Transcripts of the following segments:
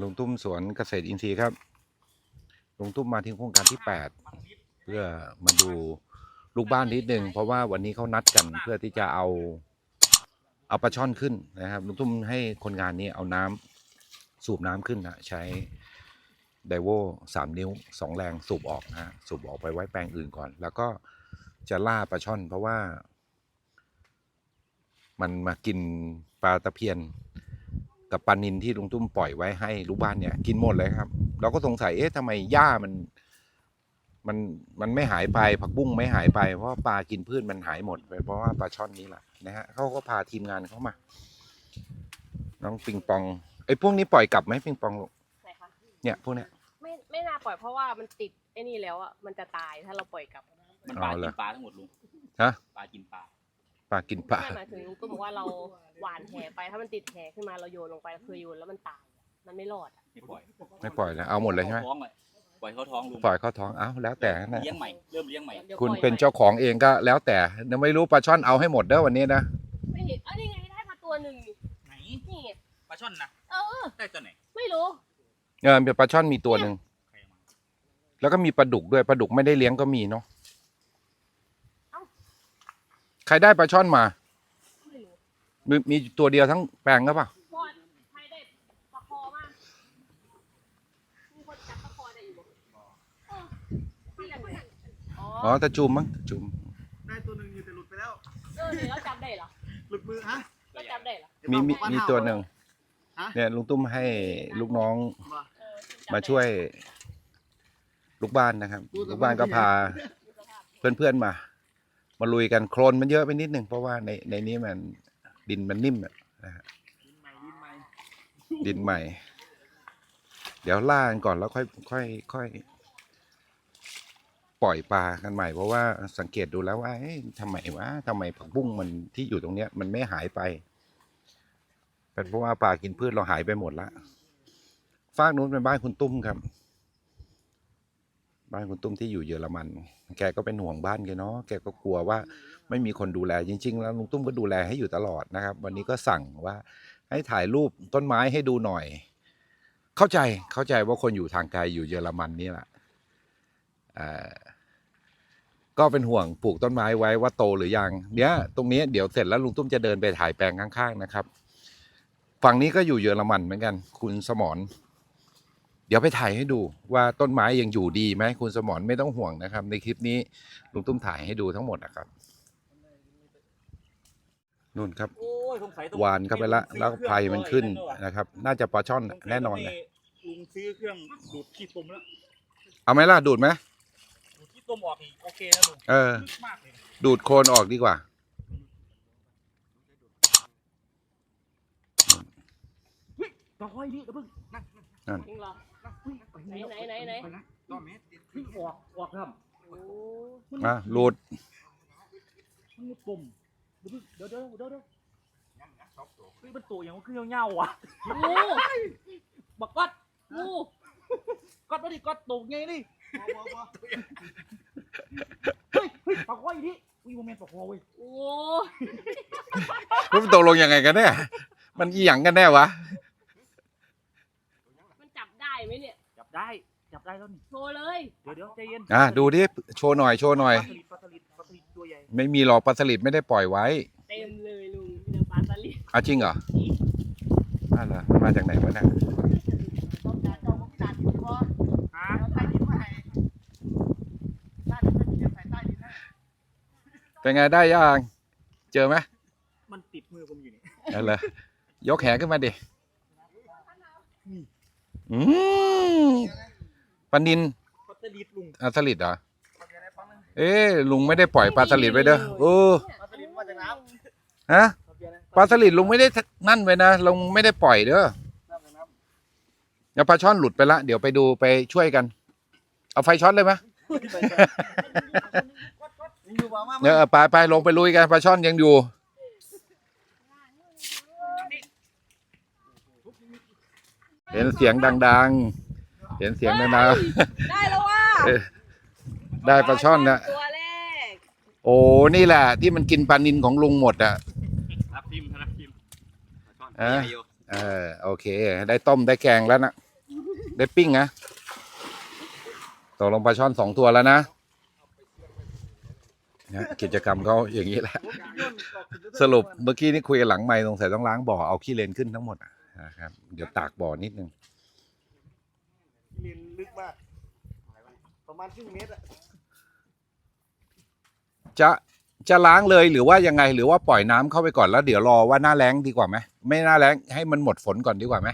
ลุงตุ้มสวนเกษตรอินทรีย์ครับลุงตุ้มมาที่โครงการที่แปดเพื่อมาดูลูกบ้านนิดหนึ่งเพราะว่าวันนี้เขานัดกันเพื่อที่จะเอาเอาปลาช่อนขึ้นนะครับลุงตุ้มให้คนงานนี้เอาน้ำสูบน้ำขึ้นนะใช้ไดโวสามนิ้วสองแรงสูบออกนะฮะสูบออกไปไว้แปลงอื่นก่อน แล้วก็จะล่าปลาช่อนเพราะว่า มันมากินปลาตะเพียน กับปลานินที่ลุงตุ้มปล่อยไว้ให้ลูกบ้านเนี่ย กินหมดเลยครับ เราก็สงสัยเอ๊ะทำไมหญ้ามัน มันมันไม่หายไปผักบุ้งไม่หายไปเพราะว่าปลากินพืชมันหายหมดไปเพราะว่าปลาช่อนนี้แหละนะฮะเขาก็พาทีมงานเขามา น้องปิงปองไอ้พวกนี้ปล่อยกลับไหมปิงปองลูกไหนคะเนี่ยพวกเนี้ย ไม่ไม่น่าปล่อยเพราะว่ามันติดไอ้นี่แล้วอะมันจะตายถ้าเราปล่อยกลับมันปลาเอากิละ นปลาทั้งหมดลุงฮะ ปลากินปลา ปลากินปลา ไม่หมายถึงลุงก็บอกว่าเราหวานแหไปถ้ามันติดแหขึ้นมาเราโยนลงไปคือโยนแล้วมันตายมันไม่รอดอะไม่ปล่อยไม่ปล่อยนะเอาหมดเลยใช่ไหมขาท้องเลยปล่อยเขาท้องลุงปล่อยเข้าท้องเอ้าแล้วแต่นะ เลี้ยงใหม่เริ่มเลี้ยงใหม่ดี๋ยวคุณปล่อยเป็นใหม่เจ้าของเองก็แล้วแต่ยังไม่รู้ปลาช่อนเอาให้หมดเด้อวันนี้นะ ไม่เห็นอันนี้ไงได้มาตัวหนึ่งนี่ไหนนี่ไงปลาช่อนนะเออ ได้ตัวไหนไม่รู้เออมีปลาช่อนมีตัวหนึ่ง ใครเอามาแล้วก็มีปลาดุกด้วยปลาดุกไม่ได้เลี้ยงก็มีเนาะ ใครได้ปลาช่อนมา ไม่รู้มีมีตัวเดียวทั้งแปลงก็ปล่ะพอดใครได้ปลาคอมากมีคนจับปลาคอได้อยู่บ่เออที่ไหนอ๋ออ๋อตะจุมมั้งตะจุมได้ตัวหนึ่งอยู่แต่หลุดไปแล้ว เออเดี๋ยวเราจับได้เหรอหลุดมือฮะเราจับได้เหรอมีมีมีตัวหนึ่งฮะเนี่ยลุงตุ้มให้ลูกน้องมาเออจับมาได้ช่วยลูกบ้านนะครับพูดกับลูกบ้านก็พาดูสภาพเพื่อนๆมา มาลุยกันโคลนมันเยอะไปนิดหนึ่งเพราะว่าในในนี้มันดินมันนิ่มอะนะฮะดินใหม่ดินใหม่ เดี๋ยวล่ากันก่อนแล้วค่อยค่อยค่อย ปล่อยปลากันใหม่เพราะว่าสังเกตดูแล้วว่าเอ๊ะทำไมวะทำไมผักบุ้งมันที่อยู่ตรงเนี้ย มันไม่หายไป เป็นเพราะว่าปลากินพืชเราหายไปหมดละฟากนู้นเป็นบ้านคุณตุ้มครับ บ้านคุณตุ้มที่อยู่เยอรมัน แกก็เป็นห่วงบ้านแกเนาะแกก็กลัวว่าไม่มีคนดูแลจริง ๆ แล้วลุงตุ้มก็ดูแลให้อยู่ตลอดนะครับ วันนี้ก็สั่งว่าให้ถ่ายรูปต้นไม้ให้ดูหน่อย เข้าใจเข้าใจว่าคนอยู่ทางไกลอยู่เยอรมันนี่แหละเอ่อก็เป็นห่วงปลูกต้นไม้ไว้ว่าโตหรือยังเนี้ยตรงนี้เดี๋ยวเสร็จแล้วลุงตุ้มจะเดินไปถ่ายแปลงข้างๆนะครับ ฝั่งนี้ก็อยู่เยอรมันเหมือนกัน คุณสมรเดี๋ยวไปถ่ายให้ดูว่าต้นไม้ยังอยู่ดีไหมคุณสมรไม่ต้องห่วงนะครับ ในคลิปนี้ลุงตุ้มถ่ายให้ดูทั้งหมดนะครับนู่นครับโอ้ยสงสัยต้องหวานเข้าไปละแล้วไฟมันขึ้นนะครับ น่าจะปลาช่อนแน่นอนเลยลุงซื้อเครื่องดูดขี้ตมแล้วเอาไหมล่ะดูดไหมดูดขี้ตมออกอีกโอเคนะลุงเออลึกมากเลยดูดโคลนออกดีกว่าต่อยดิเดี๋ยวเพิ่งนั่งจริงเหรอ ไหนไหนไหนไหนต้อเม็ดเพิ่งออกออกครับโอ้อะหลุดมันมีปุ่มเดี๋ยวเพิ่งเดี๋ยวเดี๋ยวเดี๋ยวเดี๋ยวเฮ้ยมันตัวอย่างมันคือเงาๆอะงูบักก๊อดงูก๊อดมาดิก๊อดตกไงนี่บอบอบอเฮ้ยเฮ้ยปากคออยู่ดิอุ้ยโมเมนต์ปากคอเว้ยโอ้มันตกลงยังไงกันแน่มันอีหยังกันแน่วะ มันจับได้ไหมเนี่ย จับ ได้จับได้แล้วนี่โชว์เลย เดี๋ยวเดี๋ยวใจเย็นอะดูดิโชว์หน่อยโชว์หน่อย ปลาสลิดปลาสลิดปลาสลิดตัวใหญ่ไม่มีหรอกปลาสลิดไม่ได้ปล่อยไว้เต็มเลยลุงมีแต่ปลาสลิดอะจริงเหรออะเหรอมันมาจากไหนวะเนี่ยต้องการเจ้าของการดินบอฮะเอาใต้ดินมาให้ใต้ดินไม่มีเดี๋ยวใส่ใต้ดินให้เป็นไงได้ยังเจอไหมมันติดมือผมอยู่นี่นั่นเลยยกแขนขึ้นมาดิ อืมปลานินปลาสลิดลุงอะสลิดเหรอ เอาเดี๋ยวได้ฟังหนึ่งเอ๊ะลุงไม่ได้ปล่อยปลาสลิดไว้เด้อโอ้ปลาสลิดมาจากน้ฮะำเอาเดี๋ยวนะปลาสลิดลุงไม่ได้นั่นไว้นะลุงไม่ได้ปล่อยเด้อน้ำจากน้เดี๋ยวปลาช่อนหลุดไปละเดี๋ยวไปดูไปช่วยกัน เอาไฟช็อตเลยไหมำยังอยู่บ่มาเดี๋ยวเอาไปไปลงไปลุยกันปลาช่อนยังอยู่ เห็นเสียงดังๆ เห็นเสียงดังได้แล้วว่าๆเอ้ยได้ปลาช่อนนะตัวแรกโอ้นี่แหละ ที่มันกินปลานินของลุงหมดอะ รับทิมรับทิมเออเออโอเค ได้ต้มได้แกงแล้วนะเได้ปิ้งนะตกลงปลาช่อนสองตัวแล้วนะนะกิจกรรมเขาอย่างนี้แหละ สรุปเมื่อกี้นี่คุยกันหลังไม่สงสัยต้องล้างบ่อเอาขี้เลนขึ้นทั้งหมดอะ นะครับ เดี๋ยวตากบ่อนิดนึงเรียนลึกมากประมาณครึ่งเมตรอะจะจะล้างเลยหรือว่ายังไงหรือว่าปล่อยน้ำเข้าไปก่อนแล้วเดี๋ยวรอว่าหน้าแล้งดีกว่าไหมไม่หน้าแล้งให้มันหมดฝนก่อนดีกว่าไหม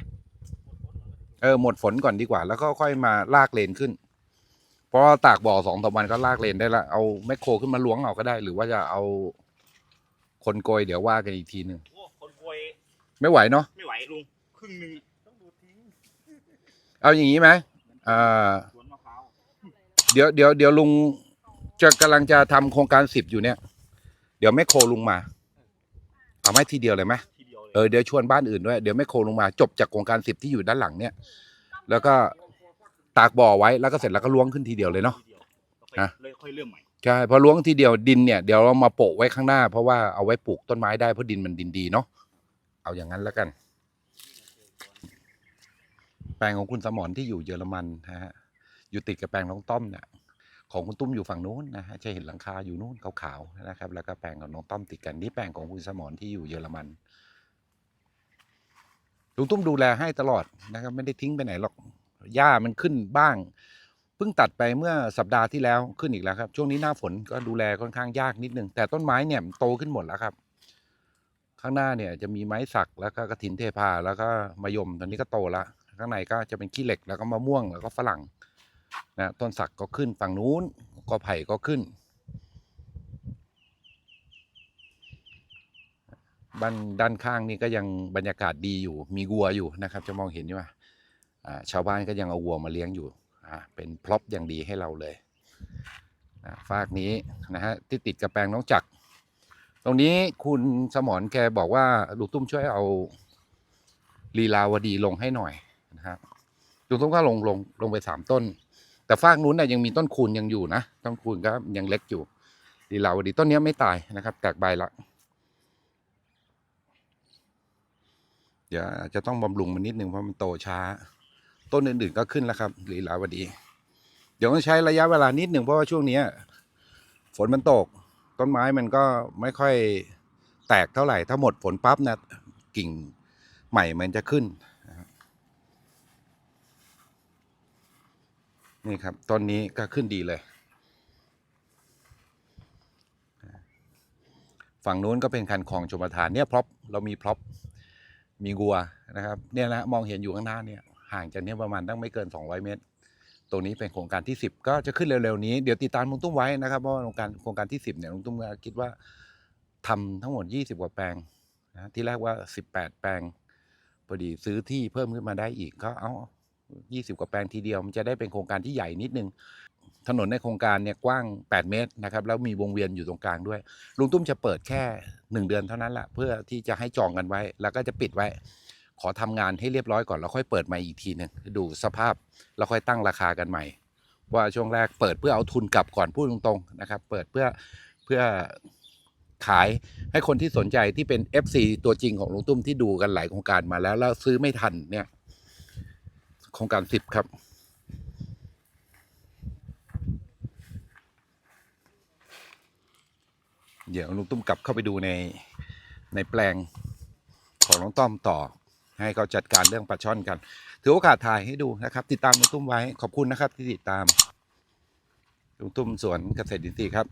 เออหมดฝนก่อนดีกว่า แล้วก็ค่อยมาลากเลนขึ้นเพราะว่าตากบ่อสองสามวันก็ลากเลนได้ละเอาแมคโครขึ้นมาล้วงเอาก็ได้ หรือว่าจะเอาคนโกยเดี๋ยวว่ากันอีกทีหนึ่งโอ้คนกวย ไม่ไหวเนาะไม่ไหวลุงครึ่งหนึ่งต้องดูดทิ้งเอาอย่างนี้ไหมอ่าสวนมะพร้าวเดี๋ยวเดี๋ยวเดี๋ยวลุงจะกำลังจะทำโครงการสิบอยู่เนี่ย เดี๋ยวแม่โครลุงมา เอาไหมทีเดียวเลยไหมทีเดียวเลยเออเดี๋ยวชวนบ้านอื่นด้วยเดี๋ยวแม่โครลุงมาจบจากโครงการสิบที่อยู่ด้านหลังเนี่ย แล้วก็ตากบ่อไว้แล้วก็เสร็จแล้วก็ล้วงขึ้นทีเดียวเลยเนาะ ทีเดียวต่อไปฮะเลยค่อยเริ่มใหม่ใช่พอล้วงทีเดียวดินเนี่ยเดี๋ยวเรามาโปะไว้ข้างหน้าเพราะว่าเอาไว้ปลูกต้นไม้ได้เพราะดินมันดินดีเนาะ เอาอย่างนั้นแล้วกัน แปลงของคุณสมรที่อยู่เยอรมันนะฮะอยู่ติดกับแปลงน้องต้อมเนี่ยของคุณตุ้มอยู่ฝั่งนู้นนะฮะจะเห็นหลังคาอยู่นู้นขาวๆนะครับ แล้วก็แปลงของน้องต้อมติดกันนี่แปลงของคุณสมรที่อยู่เยอรมันลุงตุ้มดูแลให้ตลอดนะครับ ไม่ได้ทิ้งไปไหนหรอกหญ้ามันขึ้นบ้างเพิ่งตัดไปเมื่อสัปดาห์ที่แล้วขึ้นอีกแล้วครับ ช่วงนี้หน้าฝนก็ดูแลค่อนข้างยากนิดนึงแต่ต้นไม้เนี่ยโตขึ้นหมดแล้วครับ ข้างหน้าเนี่ยจะมีไม้สักแล้วก็กระถินเทพาแล้วก็มะยมตอนนี้ก็โตแล้วข้างในก็จะเป็นขี้เหล็กแล้วก็มะม่วงแล้วก็ฝรั่งนะต้นสักก็ขึ้นฝั่งนู้นก็ไผ่ก็ขึ้นบ้านด้านข้างนี่ก็ยังบรรยากาศดีอยู่ มีวัวอยู่นะครับ จะมองเห็นใช่ไหมอ่าชาวบ้านก็ยังเอาวัวมาเลี้ยงอยู่เป็นพร็อพอย่างดีให้เราเลยอ่าฟากนี้นะฮะที่ติดกับแปลงน้องจักร ตรงนี้คุณสมรแกบอกว่าลูกตุ้มช่วยเอาลีลาวดีลงให้หน่อยนะครับลูกตุ้มก็ลงลงลงไปสามต้น แต่ฟากนู้นน่ะยังมีต้นคูณยังอยู่นะต้นคูณก็ยังเล็กอยู่ลีลาวดีต้นนี้ไม่ตายนะครับแตกใบละเดี๋ยวอาจจะต้องบำรุงมันนิดนึงเพราะมันโตช้า ต้นอื่นๆก็ขึ้นแล้วครับลีลาวดี เดี๋ยวต้องใช้ระยะเวลานิดหนึ่งเพราะว่าช่วงนี้ฝนมันตก ต้นไม้มันก็ไม่ค่อยแตกเท่าไหร่ ถ้าหมดฝนปั๊บนะกิ่งใหม่มันจะขึ้น นี่ครับต้นนี้ก็ขึ้นดีเลย ฝั่งนู้นก็เป็นคันคลองชมประทานเนี่ยพร็อพเรามีพร็อพมีงัวนะครับเนี่ยนะมองเห็นอยู่ข้างหน้าเนี่ยห่างจากเนี้ประมาณตั้งไม่เกิน 200 เมตร ตรงนี้เป็นโครงการที่ 10 ก็จะขึ้นเร็วๆนี้เดี๋ยวติดตามลุงตุ้มไว้นะครับเพราะว่าโครงการโครงการที่ 10เนี่ยลุงตุ้มคิดว่าทำทั้งหมด 20 กว่าแปลงนะที่แรกว่า 18 แปลงพอดีซื้อที่เพิ่มขึ้นมาได้อีกก็เอา20 กว่าแปลงทีเดียวมันจะได้เป็นโครงการที่ใหญ่นิดนึง ถนนในโครงการเนี่ยกว้าง 8 เมตรนะครับแล้วมีวงเวียนอยู่ตรงกลางด้วยลุงตุ้มจะเปิดแค่ 1 เดือนเท่านั้นแหละเพื่อที่จะให้จองกันไว้ แล้วก็จะปิดไว้ ขอทำงานให้เรียบร้อยก่อนแล้วค่อยเปิดใหม่อีกทีหนึ่งดูสภาพแล้วค่อยตั้งราคากันใหม่ ว่าช่วงแรกเปิดเพื่อเอาทุนกลับก่อนพูดตรงๆนะครับ เปิดเพื่อเพื่อขายให้คนที่สนใจที่เป็น FC ตัวจริงของลุงตุ้มที่ดูกันหลายโครงการมาแล้ว แล้วซื้อไม่ทันเนี่ย โครงการสิบครับ เดี๋ยวลุงตุ้มกลับเข้าไปดูในในแปลงของน้องต้อมต่อ ให้เขาจัดการเรื่องปลาช่อนกัน ถือโอกาสถ่ายให้ดูนะครับ ติดตามลุงตุ้มไว้ขอบคุณนะครับที่ติดตามลุงตุ้มสวนเกษตรดินทรีย์ครับ